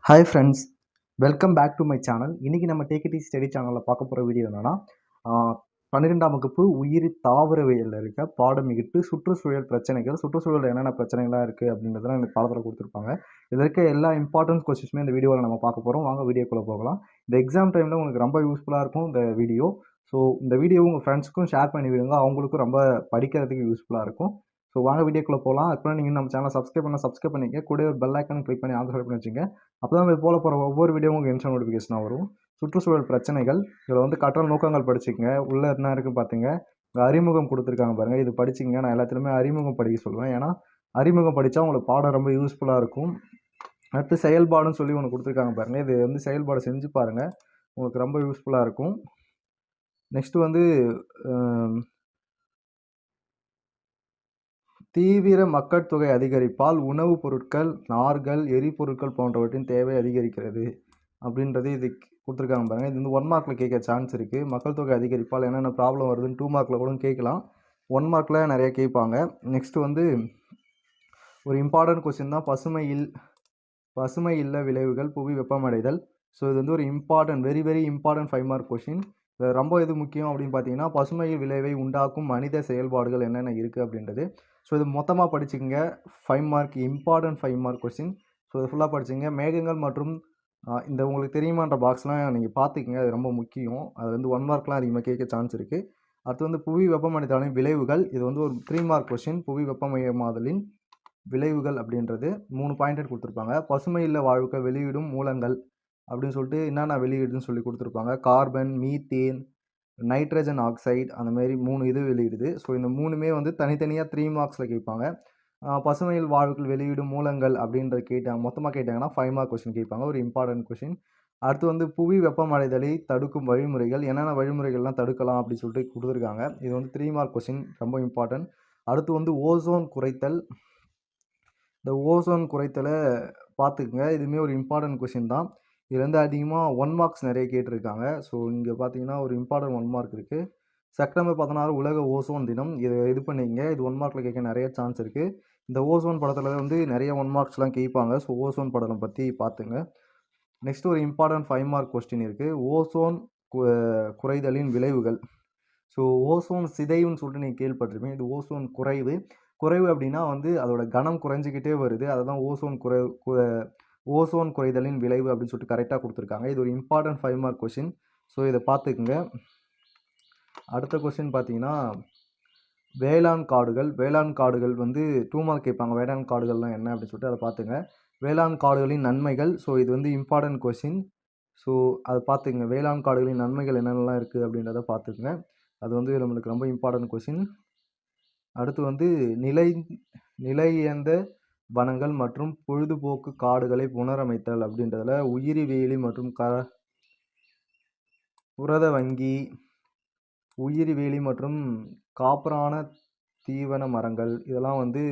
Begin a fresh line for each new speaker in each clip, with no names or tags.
Hi friends welcome back to my channel இன்றைக்கி நம்ம டேக்கிடி study சேனலில் பார்க்க போகிற வீடியோ என்னென்னா பன்னிரெண்டாம் வகுப்பு உயிரி தாவரவியலில் இருக்க பாடம் எட்டு சுற்றுச்சூழல் பிரச்சனைகள் சுற்றுச்சூழல் என்னென்ன பிரச்சனைகள்லாம் இருக்குது அப்படின்றதெல்லாம் இந்த பாடத்தில் கொடுத்துருப்பாங்க. இதில் இருக்க எல்லா இம்பார்ட்டன்ஸ் கொஸ்டின்ஸுமே இந்த வீடியோவில் நம்ம பார்க்க போகிறோம் வாங்க வீடியோக்குள்ளே போகலாம். இந்த எக்ஸாம் டைமில் உங்களுக்கு ரொம்ப யூஸ்ஃபுல்லாக இருக்கும் இந்த வீடியோ ஸோ இந்த வீடியோ உங்கள் ஃப்ரெண்ட்ஸ்க்கும் ஷேர் பண்ணி விடுங்க. அவங்களுக்கும் ரொம்ப படிக்கிறதுக்கு யூஸ்ஃபுல்லாக இருக்கும். ஸோ வாங்க வீடியோக்குள்ளே போகலாம் அதுக்குள்ளே நீங்கள் நம்ம சேனலை சப்ஸ்கிரைப் பண்ண சப்ஸ்கிரைப் பண்ணிக்க கூட ஒரு பெல் ஐக்கன் கிளிக் பண்ணி ஆன்சர் பண்ணி வச்சுங்க அப்போ தான் இது போல போகிற ஒவ்வொரு வீடியோ உங்களுக்கு இன்ஸ்டா நோட்டிஃபிகேஷனாக வரும். சுற்றுச்சூழல் பிரச்சனைகள் இதில் வந்து கற்றல் நோக்கங்கள் படிச்சுக்கங்க. உள்ளே என்ன இருக்குது பார்த்துங்க அறிமுகம் கொடுத்துருக்காங்க பாருங்கள் இது படிச்சிங்க நான் எல்லாத்துலேயுமே அறிமுகம் படிக்க சொல்லுவேன். ஏன்னா அறிமுகம் படித்தா உங்களுக்கு பாடம் ரொம்ப யூஸ்ஃபுல்லாக இருக்கும். அடுத்து செயல்பாடுன்னு சொல்லி ஒன்று கொடுத்துருக்காங்க பாருங்கள் இது வந்து செயல்பாடு செஞ்சு பாருங்கள் உங்களுக்கு ரொம்ப யூஸ்ஃபுல்லாக இருக்கும். நெக்ஸ்ட்டு வந்து தீவிர மக்கள் தொகை அதிகரிப்பால் உணவுப் பொருட்கள் நார்கள் எரிபொருட்கள் போன்றவற்றின் தேவை அதிகரிக்கிறது அப்படின்றது இது கொடுத்துருக்காங்க பாருங்கள் இது வந்து ஒன் மார்க்கில் கேட்க சான்ஸ் இருக்குது மக்கள் தொகை அதிகரிப்பால் என்னென்ன ப்ராப்ளம் வருதுன்னு டூ மார்க்கில் கூட கேட்கலாம். ஒன் மார்க்கில் நிறைய கேட்பாங்க. நெக்ஸ்ட்டு வந்து ஒரு இம்பார்ட்டன்ட் கொஸ்டின் தான். பசுமையில் பசுமை இல்ல விளைவுகள் புவி வெப்பமடைதல். ஸோ இது வந்து ஒரு important very very important five mark question ரொம்ப எது முக்கியம் அப்படின்னு பார்த்தீங்கன்னா பசுமையில் விளைவை உண்டாக்கும் மனித செயல்பாடுகள் என்னென்ன இருக்குது அப்படின்றது. ஸோ இது மொத்தமாக படிச்சுக்கோங்க. Five mark important five mark question so இது ஃபுல்லாக படிச்சுங்க மேகங்கள் மற்றும் இந்த உங்களுக்கு தெரியுமான்ற பாக்ஸ்லாம் நீங்கள் பார்த்துக்கங்க. அது ரொம்ப முக்கியம். அது வந்து ஒன் மார்க்லாம் அதிகமாக கேட்க சான்ஸ் இருக்குது அடுத்து வந்து புவி வெப்பமடைதலின் விளைவுகள். இது வந்து ஒரு த்ரீ மார்க் கொஸ்டின் புவி வெப்பமயமாதலின் விளைவுகள் அப்படின்றது. மூணு பாயிண்ட் கொடுத்துருப்பாங்க. பசுமையில் வாழ்க்கை வெளியிடும் மூலங்கள். அப்படின்னு சொல்லிட்டு என்னென்ன வெளியிடுதுன்னு சொல்லி கொடுத்துருப்பாங்க. கார்பன் மீத்தேன் நைட்ரஜன் ஆக்சைடு அந்த மாதிரி மூணு இது வெளியிடுது. ஸோ இந்த மூணுமே வந்து தனித்தனியாக த்ரீ மார்க்ஸில் கேட்பாங்க. பசுமையில் வாழ்வுகள் வெளியிடும் மூலங்கள் அப்படின்றத கேட்டாங்க மொத்தமாக கேட்டாங்கன்னா ஃபைவ் மார்க் கொஷின் கேட்பாங்க. ஒரு இம்பார்ட்டன்ட் கொஷின் அடுத்து வந்து புவி வெப்பமடைதலை தடுக்கும் வழிமுறைகள். என்னென்ன வழிமுறைகள்லாம் தடுக்கலாம் அப்படின்னு சொல்லிட்டு கொடுத்துருக்காங்க. இது வந்து த்ரீ மார்க் கொஷின் ரொம்ப இம்பார்ட்டன்ட் அடுத்து வந்து ஓசோன் குறைத்தல். இந்த ஓசோன் குறைத்தலை பார்த்துக்குங்க. இதுவுமே ஒரு இம்பார்ட்டன்ட் கொஷின் தான். இதுலேருந்து அதிகமாக ஒன் மார்க்ஸ் நிறைய கேட்டிருக்காங்க. ஸோ இங்கே பார்த்தீங்கன்னா ஒரு இம்பார்ட்டன்ட் ஒன் மார்க் இருக்குது செப்டம்பர் பதினாறு உலக ஓசோன் தினம். இதை இது பண்ணிங்க. இது ஒன் மார்க்கில் கேட்க நிறைய சான்ஸ் இருக்குது இந்த ஓசோன் படத்தில் வந்து நிறைய ஒன் மார்க்ஸ்லாம் கேட்பாங்க. ஸோ ஓசோன் படம் பற்றி பார்த்துங்க. நெக்ஸ்ட் ஒரு இம்பார்ட்டன்ட் ஃபைவ் மார்க் கொஸ்டின் இருக்குது ஓசோன் குறைதலின் விளைவுகள். ஸோ ஓசோன் சிதைவுன்னு சொல்லிட்டு நீங்கள் கேள்விப்பட்டிருப்பீங்க. இது ஓசோன் குறைவு. குறைவு அப்படின்னா வந்து அதோட கனம் குறைஞ்சிக்கிட்டே வருது. அதை தான் ஓசோன் குறை ஓசோன் குறைதலின் விளைவு அப்படின்னு சொல்லிட்டு கரெக்டாக கொடுத்துருக்காங்க. இது ஒரு important five mark question so இதை பார்த்துக்குங்க. அடுத்த கொஷின் பார்த்தீங்கன்னா வேளாண் காடுகள். வேளாண் காடுகள் வந்து டூ மார்க் கேட்பாங்க. வேளாண் காடுகள்லாம் என்ன அப்படின்னு சொல்லிட்டு அதை பார்த்துங்க. வேளாண் காடுகளின் நன்மைகள். ஸோ இது வந்து இம்பார்ட்டன்ட் கொஷின் ஸோ அதை பார்த்துங்க வேளாண் காடுகளின் நன்மைகள் என்னென்னலாம் இருக்குது அப்படின்றத பார்த்துக்குங்க. அது வந்து நம்மளுக்கு ரொம்ப இம்பார்ட்டன்ட் கொஷின் அடுத்து வந்து நிலை நிலையந்த வனங்கள் மற்றும் பொழுதுபோக்கு காடுகளை புனரமைத்தல் அப்படின்றதுல உயிரி வேலி மற்றும் க புரத வங்கி உயிரி வேலி மற்றும் காப்பரான தீவன மரங்கள் இதெல்லாம் வந்து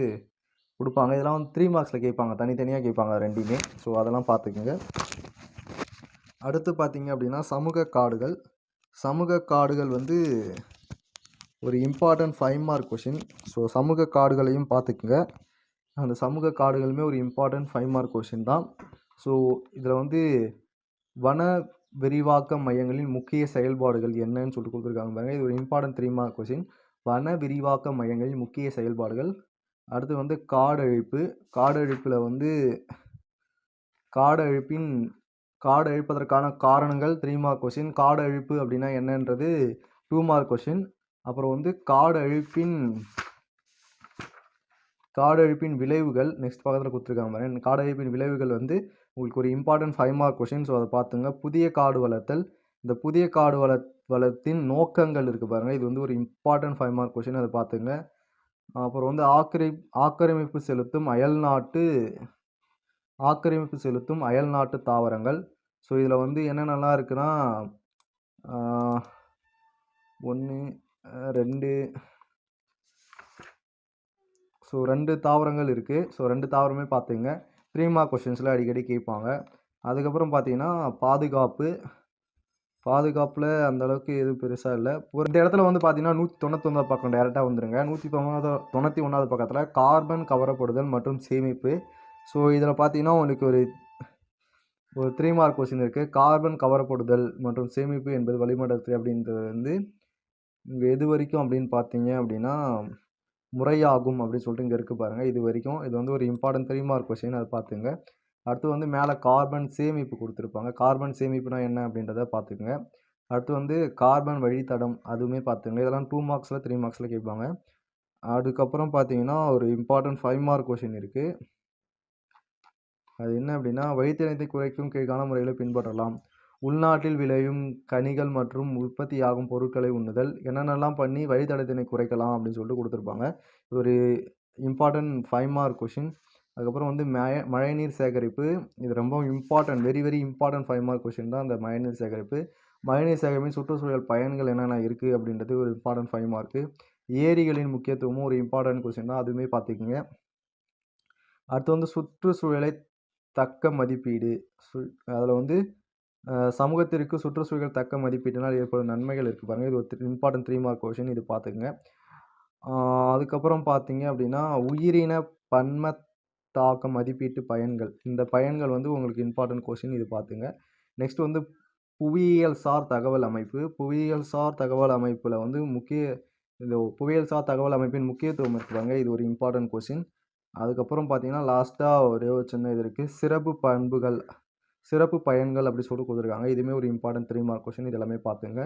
கொடுப்பாங்க. இதெல்லாம் வந்து த்ரீ மார்க்ஸில் கேட்பாங்க. தனித்தனியாக கேட்பாங்க ரெண்டுமே. ஸோ அதெல்லாம் பார்த்துக்குங்க. அடுத்து பார்த்தீங்க அப்படின்னா சமூக காடுகள். சமூக காடுகள் வந்து ஒரு important five mark question so சமூக காடுகளையும் பார்த்துக்குங்க. அந்த சமூக காடுகளுமே ஒரு இம்பார்ட்டன்ட் ஃபைவ் மார்க் கொஷின் தான். ஸோ இதில் வந்து வன விரிவாக்க மையங்களின் முக்கிய செயல்பாடுகள் என்னன்னு சொல்லிட்டு கொடுத்துருக்காங்க பாருங்கள் இது ஒரு இம்பார்ட்டன்ட் த்ரீ மார்க் கொஷின் வன விரிவாக்க மையங்களின் முக்கிய செயல்பாடுகள். அடுத்து வந்து காடழிப்பு. காடழிப்பில் வந்து காடழிப்பின் காடு அழிப்பதற்கான காரணங்கள் த்ரீ மார்க் கொஷின் காடு அழிப்பு அப்படின்னா என்னன்றது டூ மார்க் கொஷின் அப்புறம் வந்து காடு அழிப்பின் காடழிப்பின் விளைவுகள் நெக்ஸ்ட் பக்கத்தில் கொடுத்துருக்காங்க பாருங்க. காடழிப்பின் விளைவுகள் வந்து உங்களுக்கு ஒரு important five mark question so அதை பார்த்துங்க. புதிய காடு வளர்த்தல். இந்த புதிய காடு வள வளத்தின் நோக்கங்கள் இருக்குது பாருங்கள் இது வந்து ஒரு இம்பார்ட்டன்ட் ஃபைவ் மார்க் கொஷின் அதை பார்த்துங்க. அப்புறம் வந்து ஆக்கிரை ஆக்கிரமிப்பு செலுத்தும் அயல் நாட்டு ஆக்கிரமிப்பு செலுத்தும் அயல் நாட்டு தாவரங்கள். ஸோ இதில் வந்து என்னென்னலாம் இருக்குன்னா ஒன்று ரெண்டு ஸோ ரெண்டு தாவரங்கள் இருக்குது ஸோ ரெண்டு தாவரமே பார்த்துங்க த்ரீ மார்க் கொஷின்ஸில் அடிக்கடி கேட்பாங்க. அதுக்கப்புறம் பார்த்தீங்கன்னா பாதுகாப்பு. பாதுகாப்பில் அந்தளவுக்கு எதுவும் பெருசாக இல்லை. ஒரு இந்த இடத்துல வந்து பார்த்தீங்கன்னா நூற்றி தொண்ணூத்தொம்பது பக்கம் டேரெக்டாக வந்துடுங்க நூற்றி தொண்ணூறு தொண்ணூற்றி ஒன்றாவது பக்கத்தில் கார்பன் கவரப்படுதல் மற்றும் சேமிப்பு. ஸோ இதில் பார்த்தீங்கன்னா உங்களுக்கு ஒரு ஒரு த்ரீ மார்க் கொஸ்டின் இருக்குது கார்பன் கவரப்படுதல் மற்றும் சேமிப்பு என்பது வளிமண்டலத்தில் அப்படின்றது வந்து இங்கே எது வரைக்கும் அப்படின்னு பார்த்தீங்க அப்படின்னா முறையாகும் அப்படின்னு சொல்லிட்டு இங்கே இருக்குது பாருங்கள் இது வரைக்கும் இது வந்து ஒரு இம்பார்ட்டன்ட் த்ரீ மார்க் கொஸ்டின் அதை பார்த்துங்க அடுத்து வந்து மேலே கார்பன் சேமிப்பு கொடுத்துருப்பாங்க. கார்பன் சேமிப்புனா என்ன அப்படின்றத பார்த்துக்குங்க அடுத்து வந்து கார்பன் வழித்தடம் அதுவுமே பார்த்துங்க இதெல்லாம் டூ மார்க்ஸில் த்ரீ மார்க்ஸில் கேட்பாங்க. அதுக்கப்புறம் பார்த்தீங்கன்னா ஒரு இம்பார்ட்டன்ட் ஃபைவ் மார்க் கொஷின் இருக்குது அது என்ன அப்படின்னா வழித்தடத்தை குறைக்கும் கீழ்கான முறையில் பின்பற்றலாம். உள்நாட்டில் விளையும் கனிகள் மற்றும் உற்பத்தியாகும் பொருட்களை உண்ணுதல் என்னென்னலாம் பண்ணி வழித்தடத்தினை குறைக்கலாம் அப்படின்னு சொல்லிட்டு கொடுத்துருப்பாங்க. ஒரு இம்பார்ட்டன்ட் ஃபைவ் மார்க் கொஷின் அதுக்கப்புறம் வந்து மழை மழைநீர் சேகரிப்பு. இது ரொம்ப important very very important five mark question தான் அந்த மழைநீர் சேகரிப்பு. மழைநீர் சேகரிப்பின் சுற்றுச்சூழல் பயன்கள் என்னென்ன இருக்குது அப்படின்றது ஒரு இம்பார்ட்டன்ட் ஃபைவ் மார்க்கு ஏரிகளின் முக்கியத்துவமும் ஒரு இம்பார்ட்டன்ட் கொஷின் தான். அதுவுமே பார்த்துக்குங்க. அடுத்து வந்து சுற்றுச்சூழலை தக்க மதிப்பீடு. சு அதில் வந்து சமூகத்திற்கு சுற்றுச்சூழல் தக்க மதிப்பீட்டினால் ஏற்படும் நன்மைகள் இருக்குது பாருங்கள் இது ஒரு இம்பார்ட்டன்ட் த்ரீ மார்க் கொஷின் இது பார்த்துக்குங்க. அதுக்கப்புறம் பார்த்தீங்க அப்படின்னா உயிரின பன்ம தாக்க மதிப்பீட்டு பயன்கள். இந்த பயன்கள் வந்து உங்களுக்கு இம்பார்ட்டன்ட் கொஷின் இது பார்த்துங்க நெக்ஸ்ட் வந்து புவியியல் சார் தகவல் அமைப்பு. புவியியல் சார் தகவல் அமைப்பில் வந்து முக்கிய இந்த புவியியல் சார் தகவல் அமைப்பின் முக்கியத்துவம் இருக்கிறாங்க இது ஒரு இம்பார்ட்டன்ட் கொஷின் அதுக்கப்புறம் பார்த்தீங்கன்னா லாஸ்ட்டாக ஒரே ஒரு சின்ன இது இருக்குது சிறப்பு பண்புகள் சிறப்பு பயன்கள் அப்படி சொல்லி கொடுத்துருக்காங்க. இதுவுமே ஒரு இம்பார்ட்டன்ட் த்ரீ மார்க் கொஷின் இது எல்லாமே பார்த்துங்க.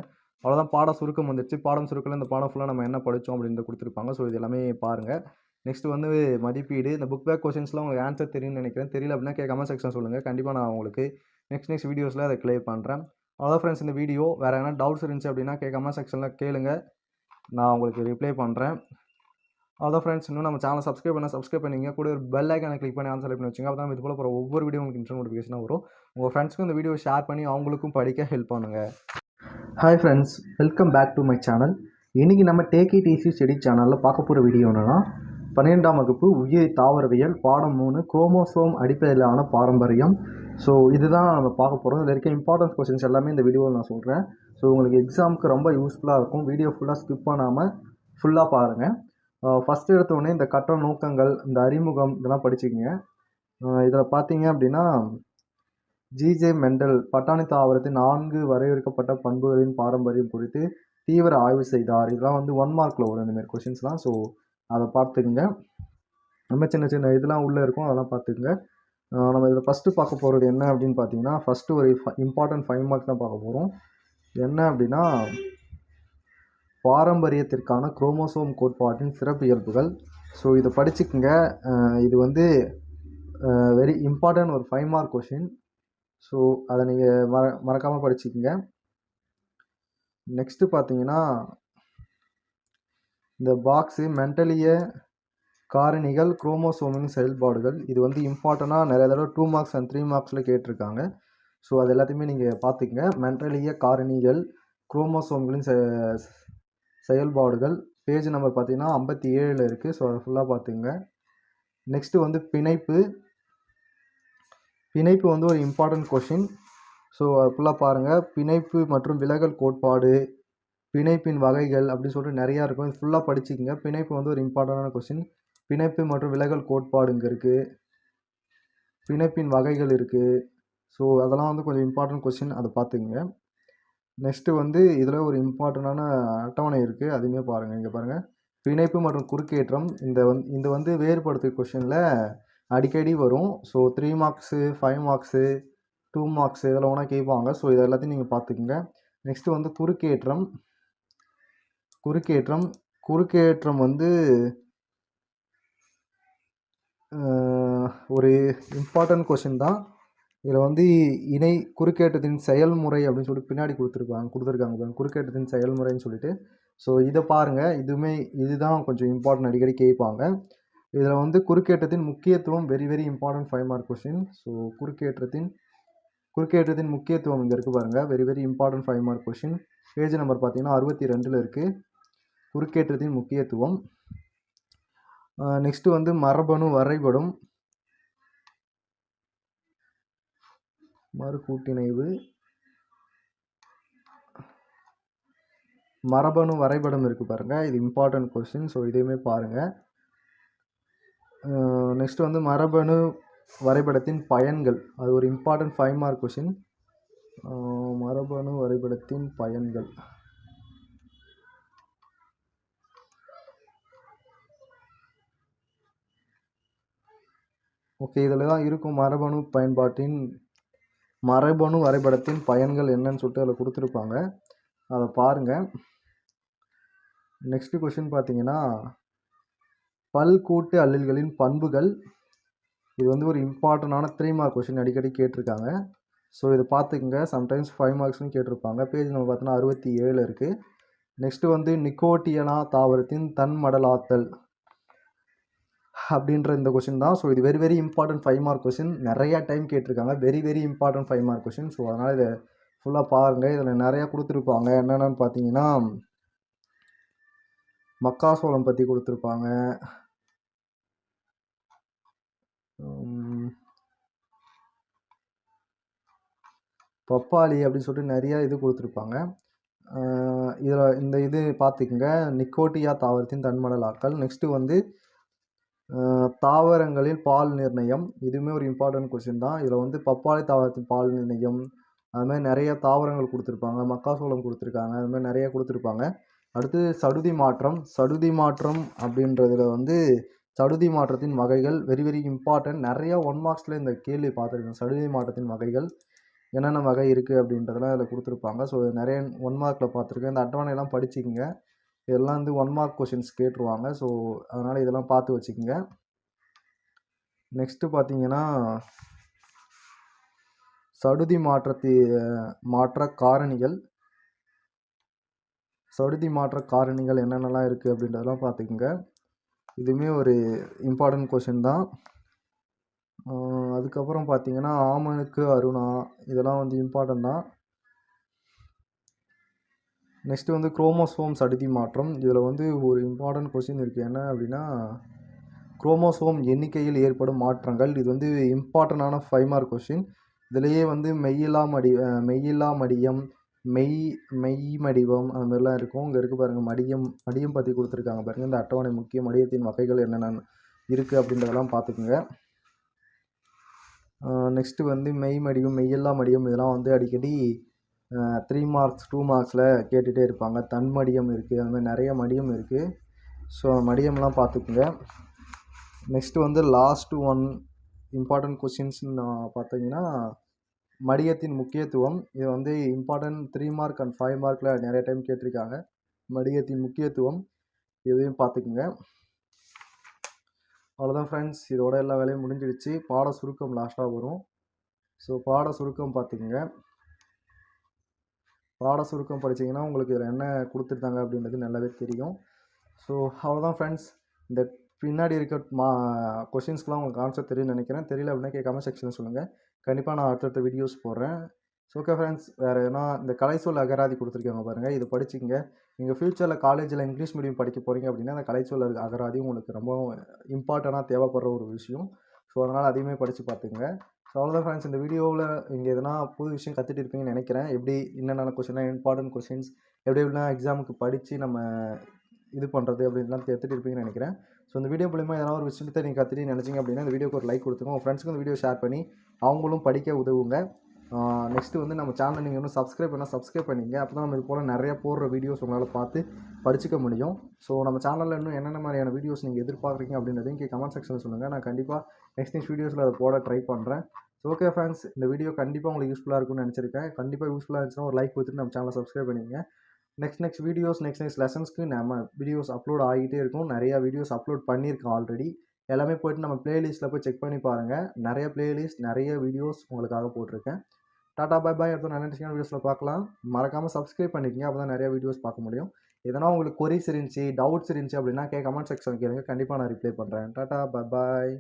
அவ்வளோதான் பாட சுருக்கம் வந்துருச்சு. பாடம் சுருக்கில் இந்த பாடம் ஃபுல்லாக நம்ம என்ன படித்தோம் அப்படின்னு கொடுத்துருப்பாங்க. ஸோ இது எல்லாமே பாருங்கள் நெக்ஸ்ட் வந்து மதிப்பீடு. இந்த புக் பேக் கொஷின்ஸ்லாம் உங்களுக்கு ஆன்சர் தெரியும்னு நினைக்கிறேன். தெரியல அப்படின்னா கே கமெண்ட் செக்ஷன் சொல்லுங்கள் கண்டிப்பாக நான் உங்களுக்கு நெக்ஸ்ட் நெக்ஸ்ட் வீடியோஸில் அதை கிளியர் பண்ணுறேன் அவ்வளோ ஃப்ரெண்ட்ஸ் இந்த வீடியோ வேறு எதனா டவுட்ஸ் இருந்துச்சு அப்படின்னா கே கமெண்ட் செக்ஷனில் கேளுங்க. நான் உங்களுக்கு ரிப்ளை பண்ணுறேன் அதான் ஃப்ரெண்ட்ஸ் இன்னும் நம்ம சேனல் சப்ஸ்கிரைப் பண்ண சப்ஸ்கிரைப் பண்ணிங்க கூட ஒரு பெல் ஐக்கானை கிளிக் பண்ணி ஆன்சர் பண்ணி வச்சுங்க அப்போ தான் இது போல் போகிற ஒவ்வொரு வீடியோ உங்களுக்கு இன்ட்ரெஸ்ட் நோட்டிஃபிகேஷனாக வரும். உங்கள் ஃப்ரெண்ட்ஸ்க்கும் இந்த வீடியோ ஷேர் பண்ணி அவங்களுக்கும் படிக்க ஹெல்ப் பண்ணுங்கள் hi friends welcome back to my channel இன்றைக்கி நம்ம டேக்கி டிசி ஸ்டடி சேனலில் பார்க்க போகிற வீடியோ என்னென்னா பன்னிரெண்டாம் வகுப்பு உயிரி தாவரவியல் பாடம் மூணு குரோமோசோம் அடிப்படையிலான பாரம்பரியம். ஸோ இதுதான் நம்ம பார்க்க போகிறோம் இதில் இருக்க இம்பார்ட்டன்ஸ் கொஸ்டின்ஸ் எல்லாமே இந்த வீடியோவில் நான் சொல்கிறேன் ஸோ உங்களுக்கு எக்ஸாமுக்கு ரொம்ப யூஸ்ஃபுல்லாக இருக்கும். வீடியோ ஃபுல்லாக ஸ்கிப் பண்ணாமல் ஃபுல்லாக பாருங்கள் ஃபஸ்ட்டு எடுத்தோடனே இந்த கட்ட நோக்கங்கள் இந்த அறிமுகம் இதெல்லாம் படிச்சுக்கிங்க. இதில் பார்த்தீங்க அப்படின்னா ஜிஜே மெண்டல் பட்டாணி தாவரத்தின் நான்கு வரையறுக்கப்பட்ட பண்புகளின் பாரம்பரியம் குறித்து தீவிர ஆய்வு செய்தார். இதெல்லாம் வந்து ஒன் மார்க்கில் வரும் இந்தமாரி கொஷின்ஸ்லாம் ஸோ அதை பார்த்துக்குங்க. நம்ம சின்ன சின்ன இதெல்லாம் உள்ளே இருக்கும் அதெல்லாம் பார்த்துக்குங்க. நம்ம இதில் ஃபஸ்ட்டு பார்க்க போகிறது என்ன அப்படின்னு பார்த்தீங்கன்னா ஃபஸ்ட்டு ஒரு இம்பார்ட்டன்ட் ஃபைவ் மார்க் தான் பார்க்க போகிறோம் என்ன அப்படின்னா பாரம்பரியத்திற்கான குரோமோசோம் கோட்பாட்டின் சிறப்பியல்புகள் ஸோ இதை படிச்சுக்குங்க. இது வந்து வெரி இம்பார்ட்டன்ட் ஒரு ஃபைவ் மார்க் கொஷின் ஸோ அதை நீங்கள் மற மறக்காமல் படிச்சுக்கோங்க. நெக்ஸ்ட்டு பார்த்தீங்கன்னா இந்த பாக்ஸு மென்டலிய காரணிகள் குரோமோசோமின் செயல்பாடுகள். இது வந்து இம்பார்ட்டண்ட்டாக நிறைய தடவை டூ மார்க்ஸ் அண்ட் த்ரீ மார்க்ஸில் கேட்டிருக்காங்க. ஸோ அது எல்லாத்தையுமே நீங்கள் பார்த்துக்கங்க. மென்டலிய காரணிகள் குரோமோசோம்களின் செ செயல்பாடுகள். பேஜ் நம்பர் பார்த்தீங்கன்னா ஐம்பத்தி ஏழில் இருக்குது ஸோ அதை ஃபுல்லாக பார்த்துங்க. நெக்ஸ்ட்டு வந்து பிணைப்பு. பிணைப்பு வந்து ஒரு இம்பார்ட்டண்ட் கொஷின் ஸோ அது ஃபுல்லாக பாருங்கள் பிணைப்பு மற்றும் விலகல் கோட்பாடு பிணைப்பின் வகைகள் அப்படின்னு சொல்லிட்டு நிறையா இருக்கும். இது ஃபுல்லாக படிச்சுக்கோங்க. பிணைப்பு வந்து ஒரு இம்பார்ட்டண்டான கொஷின் பிணைப்பு மற்றும் விலகல் கோட்பாடு இங்கே இருக்குது பிணைப்பின் வகைகள் இருக்குது ஸோ அதெல்லாம் வந்து கொஞ்சம் இம்பார்ட்டன்ட் கொஷின் அதை பார்த்துக்குங்க. நெக்ஸ்ட்டு வந்து இதில் ஒரு இம்பார்ட்டண்ட்டான அட்டவணை இருக்குது. அதுவுமே பாருங்கள் இங்கே பாருங்கள் பிணைப்பு மற்றும் குறுக்கேற்றம். இந்த வந் இந்த வந்து வேறுபடுத்து கொஷினில் அடிக்கடி வரும். So three marks five marks two marks இதெல்லாம் ஒன்றா கேட்பாங்க. ஸோ இது எல்லாத்தையும் நீங்கள் பார்த்துக்குங்க. நெக்ஸ்ட்டு வந்து குறுக்கேற்றம். குறுக்கேற்றம். குறுக்கேற்றம் வந்து ஒரு இம்பார்ட்டன்ட் கொஷின் தான். இதில் வந்து இணை குறுக்கேற்றத்தின் செயல்முறை அப்படின்னு சொல்லிட்டு பின்னாடி கொடுத்துருப்பாங்க கொடுத்துருக்காங்க பாருங்க. குறுக்கேற்றத்தின் செயல்முறைன்னு சொல்லிட்டு. ஸோ இதை பாருங்கள் இதுவுமே இதுதான் கொஞ்சம் இம்பார்ட்டன்ட் அடிக்கடி கேட்பாங்க. இதில் வந்து குறுக்கேற்றத்தின் முக்கியத்துவம் very very important five mark question so குறுக்கேற்றத்தின் குறுக்கேற்றத்தின் முக்கியத்துவம் இங்கே இருக்குது பாருங்கள் very very important five mark question page number பார்த்தீங்கன்னா அறுபத்தி ரெண்டில் இருக்குது குறுக்கேற்றத்தின் முக்கியத்துவம். நெக்ஸ்ட்டு வந்து மரபணு வரைபடம். மறு கூட்டிணைவு மரபணு வரைபடம் இருக்குது பாருங்கள் இது இம்பார்ட்டன்ட் கொஸ்டின் ஸோ இதையுமே பாருங்கள் நெக்ஸ்ட் வந்து மரபணு வரைபடத்தின் பயன்கள். அது ஒரு இம்பார்ட்டன்ட் ஃபைவ் மார்க் கொஷின் மரபணு வரைபடத்தின் பயன்கள். ஓகே இதில் தான் இருக்கும் மரபணு பயன்பாட்டின் மரபணு வரைபடத்தின் பயன்கள் என்னன்னு சொல்லிட்டு அதில் கொடுத்துருப்பாங்க. அதை பாருங்கள் நெக்ஸ்ட்டு கொஷின் பார்த்தீங்கன்னா பல்கூட்டு அல்லல்களின் பண்புகள். இது வந்து ஒரு இம்பார்ட்டண்டான த்ரீ மார்க் கொஷின் அடிக்கடி கேட்டிருக்காங்க. ஸோ இதை பார்த்துக்குங்க சம்டைம்ஸ் ஃபைவ் மார்க்ஸ்னு கேட்டிருப்பாங்க. பேஜ் நம்ம பார்த்தோன்னா அறுபத்தி ஏழு இருக்குது நெக்ஸ்ட்டு வந்து நிக்கோட்டியனா தாவரத்தின் தன்மடலாத்தல் அப்படின்ற இந்த கொஷின் தான். ஸோ இது very very important five mark question நிறையா டைம் கேட்டிருக்காங்க. Very very important five mark question so அதனால் இதை ஃபுல்லாக பாருங்கள் இதில் நிறையா கொடுத்துருப்பாங்க. என்னென்னு பார்த்தீங்கன்னா மக்காசோளம் பற்றி கொடுத்துருப்பாங்க. பப்பாளி அப்படின்னு சொல்லிட்டு நிறையா இது கொடுத்துருப்பாங்க. இதில் இந்த இது பார்த்துக்குங்க. நிக்கோட்டியா தாவரத்தின் தன்மடலாக்கள் நெக்ஸ்ட்டு வந்து தாவரங்களில் பால் நிர்ணயம். இதுவுமே ஒரு இம்பார்ட்டன்ட் கொஸ்டின் தான். இதில் வந்து பப்பாளி தாவரத்தின் பால் நிர்ணயம். அதுமாதிரி நிறைய தாவரங்கள் கொடுத்துருப்பாங்க. மக்காசோளம் கொடுத்துருக்காங்க. அது மாதிரி நிறைய கொடுத்துருப்பாங்க. அடுத்து சடுதி மாற்றம். சடுதி மாற்றம் அப்படின்றதுல வந்து சடுதி மாற்றத்தின் வகைகள் வெரி வெரி இம்பார்ட்டன்ட் நிறைய ஒன் மார்க்ஸில் இந்த கேள்வி பார்த்துருக்கேன். சடுதி மாற்றத்தின் வகைகள் என்னென்ன வகை இருக்குது அப்படின்றதெல்லாம் இதில் கொடுத்துருப்பாங்க. ஸோ நிறைய ஒன் மார்க்கில் பார்த்துருக்கேன். இந்த அட்டவணையெல்லாம் படிச்சுக்கோங்க. இதெல்லாம் வந்து ஒன் மார்க் கொஷின்ஸ் கேட்டுருவாங்க. ஸோ அதனால் இதெல்லாம் பார்த்து வச்சுக்கோங்க. நெக்ஸ்ட்டு பார்த்தீங்கன்னா சடுதி மாற்றத்தி மாற்ற காரணிகள். சடுதி மாற்ற காரணிகள் என்னென்னலாம் இருக்குது அப்படின்றதெல்லாம் பார்த்துக்குங்க. இதுவுமே ஒரு இம்பார்ட்டன்ட் கொஷின் தான். அதுக்கப்புறம் பார்த்தீங்கன்னா ஆமனுக்கு அருணா. இதெல்லாம் வந்து இம்பார்ட்டன்ட் தான். நெக்ஸ்ட்டு வந்து குரோமோசோம்ஸ் சடுதி மாற்றம். இதில் வந்து ஒரு இம்பார்ட்டன்ட் கொஷின் இருக்குது என்ன அப்படின்னா குரோமோசோம் எண்ணிக்கையில் ஏற்படும் மாற்றங்கள். இது வந்து இம்பார்ட்டண்டான ஃபைவ் மார்க் கொஷின் இதுலேயே வந்து மெய்யில்லா மடி மெய்யில்லா மடியம் மெய் மெய் மடிவம் அந்த மாதிரிலாம் இருக்கும். இங்கே இருக்குது பாருங்கள் மடியம் மடியம் பற்றி கொடுத்துருக்காங்க பாருங்கள் இந்த அட்டவணை முக்கிய மடியத்தின் வகைகள் என்னென்ன இருக்குது அப்படின்றதெல்லாம் பார்த்துக்குங்க. நெக்ஸ்ட்டு வந்து மெய் மடியம் மெய்யில்லா மடியம் இதெல்லாம் வந்து அடிக்கடி த்ரீ மார்க்ஸ் டூ மார்க்ஸில் கேட்டுகிட்டே இருப்பாங்க. தன் மடியம் இருக்குது அந்த மாதிரி நிறைய மடியம் இருக்குது ஸோ மடியம்லாம் பார்த்துக்குங்க. நெக்ஸ்ட்டு வந்து லாஸ்ட் ஒன் இம்பார்ட்டன்ட் கொஷின்ஸ்னு நான் பார்த்தீங்கன்னா மடியத்தின் முக்கியத்துவம். இது வந்து important three mark and five மார்க்கில் நிறைய டைம் கேட்டிருக்காங்க. மடியத்தின் முக்கியத்துவம் இதையும் பார்த்துக்குங்க. அவ்வளோதான் ஃப்ரெண்ட்ஸ் இதோட எல்லா வேலையும் முடிஞ்சிடுச்சு. பாட சுருக்கம் லாஸ்ட்டாக வரும். ஸோ பாட சுருக்கம் பார்த்துக்குங்க. பாட சுருக்கம் படிச்சீங்கன்னா உங்களுக்கு இதில் என்ன கொடுத்துருந்தாங்க அப்படின்றது நல்லாவே தெரியும். ஸோ அவ்வளோதான் ஃப்ரெண்ட்ஸ் இந்த பின்னாடி இருக்க மா கொஷின்ஸ்க்குலாம் உங்களுக்கு ஆன்சர் தெரியும்னு நினைக்கிறேன். தெரியல அப்படின்னா கமெண்ட் செக்ஷனில் சொல்லுங்கள் கண்டிப்பாக நான் அடுத்தடுத்த வீடியோஸ் போடுறேன். ஸோ ஓகே ஃப்ரெண்ட்ஸ் வேறு எதனா இந்த கலைச்சொல் அகராதி கொடுத்துருக்காங்க பாருங்கள் இது படிச்சிங்க நீங்கள் ஃப்யூச்சரில் காலேஜில் இங்கிலீஷ் மீடியம் படிக்க போகிறீங்க அப்படின்னா அந்த கலைச்சொல் அகராதி உங்களுக்கு ரொம்ப இம்பார்ட்டண்ட்டாக தேவைப்படுற ஒரு விஷயம். ஸோ அதனால் அதையுமே படித்து பார்த்துங்க ஸோ அவ்வளோதான் ஃப்ரெண்ட்ஸ் இந்த வீடியோவில் இங்கே எதனா புது விஷயம் கற்றுட்டு இருப்பீங்கன்னு நினைக்கிறேன். எப்படி என்னென்ன கொஷின்லாம் இம்பார்ட்டன்ட் கொஷின்ஸ் எப்படி எப்படிலாம் எக்ஸாமுக்கு படித்து நம்ம இது பண்ணுறது அப்படின்லாம் கற்றுட்டு இருப்பீங்கன்னு நினைக்கிறேன். ஸோ இந்த வீடியோ மூலிமா ஏதாவது ஒரு விஷயத்தை நீங்கள் கற்றுட்டு நினச்சிங்க அப்படின்னா இந்த வீடியோக்கு ஒரு லைக் கொடுத்துங்க உங்கள் ஃப்ரெண்ட்ஸுக்கு இந்த வீடியோ ஷேர் பண்ணி அவங்களும் படிக்க உதவுங்க. நெக்ஸ்ட்டு வந்து நம்ம சேனலை நீங்கள் இன்னும் சப்ஸ்கிரைப் பண்ணால் சப்ஸ்கிரைப் பண்ணிங்க. அப்போ தான் நம்ம இது போல் நிறையா போடுற வீடியோஸ் உங்களால் பார்த்து படிச்சுக்க முடியும். ஸோ நம்ம சேனலில் இன்னும் என்னென்ன மாதிரியான வீடியோஸ் நீங்கள் எதிர்பார்க்குறீங்க அப்படின்றதையும் இங்கே கமெண்ட் செக்ஷனில் சொல்லுங்கள் நான் கண்டிப்பாக நெக்ஸ்ட் நெக்ஸ்ட் வீடியோஸில் அதை போட ட்ரை பண்ணுறேன் ஓகே ஃபேன்ஸ் இந்த வீடியோ கண்டிப்பாக உங்களுக்கு யூஸ்ஃபுல்லாக இருக்கும்னு நினச்சிருக்கேன். கண்டிப்பாக யூஸ்ஃபுல்லாக இருந்துச்சுன்னா ஒரு லைக் கொடுத்துட்டு நம்ம சேனலை சப்ஸ்கிரைப் பண்ணிங்க next next videos next next லெசன்ஸ்க்கு நம்ம வீடியோஸ் அப்லோட் ஆகிட்டே இருக்கும். நிறையா வீடியோஸ் அப்லோட் பண்ணியிருக்கோம் ஆல்ரெடி எல்லாமே போயிட்டு நம்ம பிளேலிஸ்ட்டில் போய் செக் பண்ணி பாருங்கள் நிறைய பிளேலிஸ்ட் நிறைய வீடியோஸ் உங்களுக்காக போட்டிருக்கேன். டாடா பாய் பாய் அடுத்த நல்ல இன்ட்ரெஸ்டிங்கான வீடியோஸில் பார்க்கலாம். மறக்காமல் சப்ஸ்கிரைப் பண்ணிக்கங்க. அப்போ தான் நிறைய வீடியோஸ் பார்க்க முடியும். எதனா உங்களுக்கு கொரிஸ் இருந்துச்சு டவுட்ஸ் இருந்துச்சு அப்படின்னா கே கமெண்ட் செக்ஷன் கேளுங்க. கண்டிப்பாக நான் ரிப்ளை பண்ணுறேன் டாடா பாய் பாய்.